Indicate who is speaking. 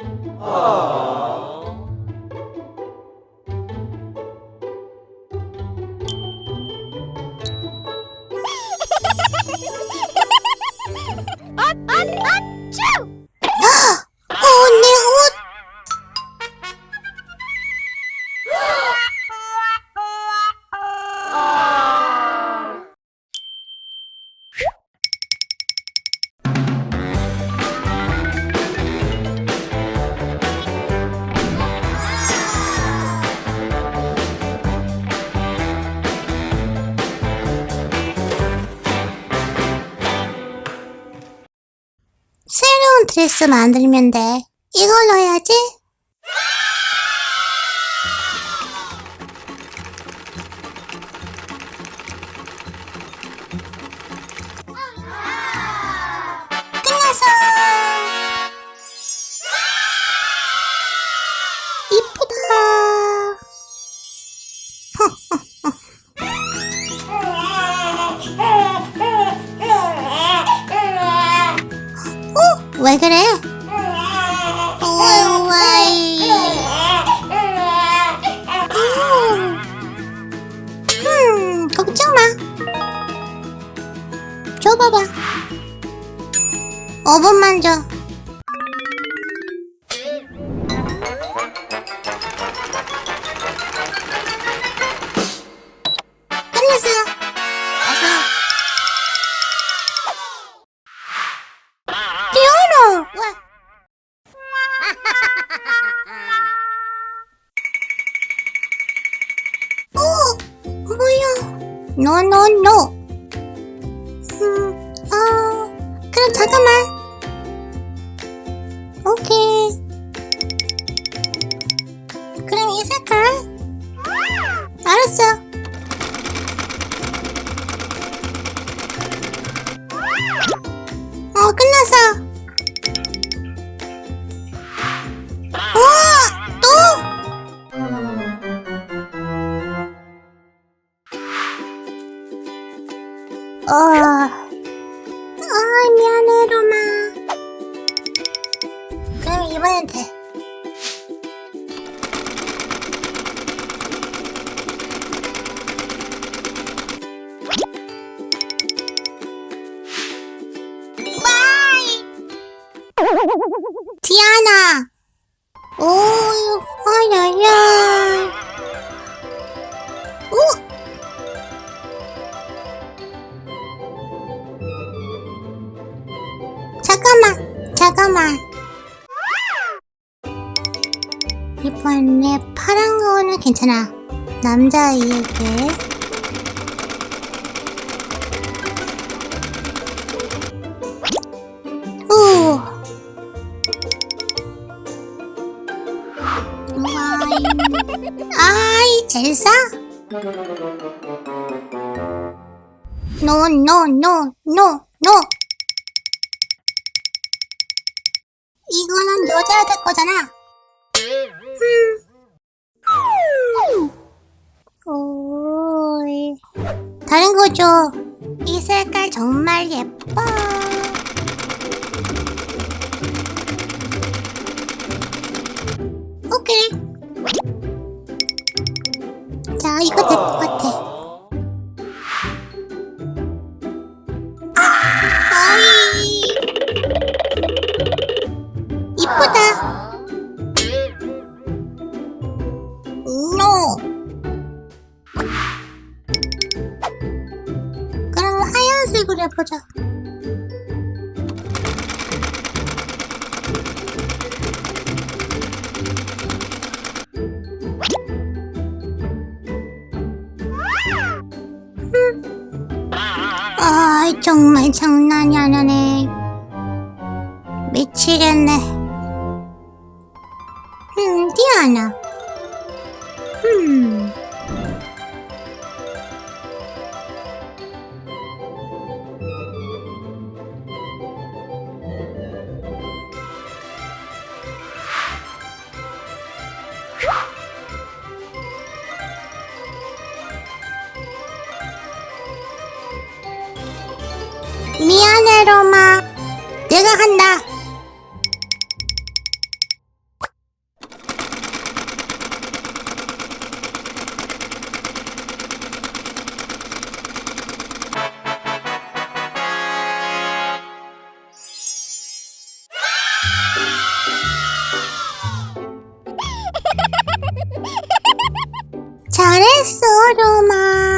Speaker 1: 어, 새로운 드레스 만들면 돼. 이걸로 해야지. 줘봐봐. 5분만 줘. 끝났어요. 어서. 디오노! 왜? 어, 뭐야? 노노노. 잠깐만. 오케이. 그럼 이 색깔? 알았어. 어, 끝났어. 어, 또? 어, 그럼 이번엔 돼. 바이! 디아 이번에 파란 거는 괜찮아. 남자아이에게. 오. 와인. 아이, 젤사? 노, 노, 노, 노, 노. 이거는 여자들 거잖아. 다른 거 줘. 이 색깔 정말 예뻐. 오케이. 자, 이거 될 것 같아. 아이. 이쁘다. 노. 그 하얀색으로 해보자. 아, 정말 장난이 아니네. 미치겠네. 음, 디아나. 페로마. 내가 간다. 잘했어 로마.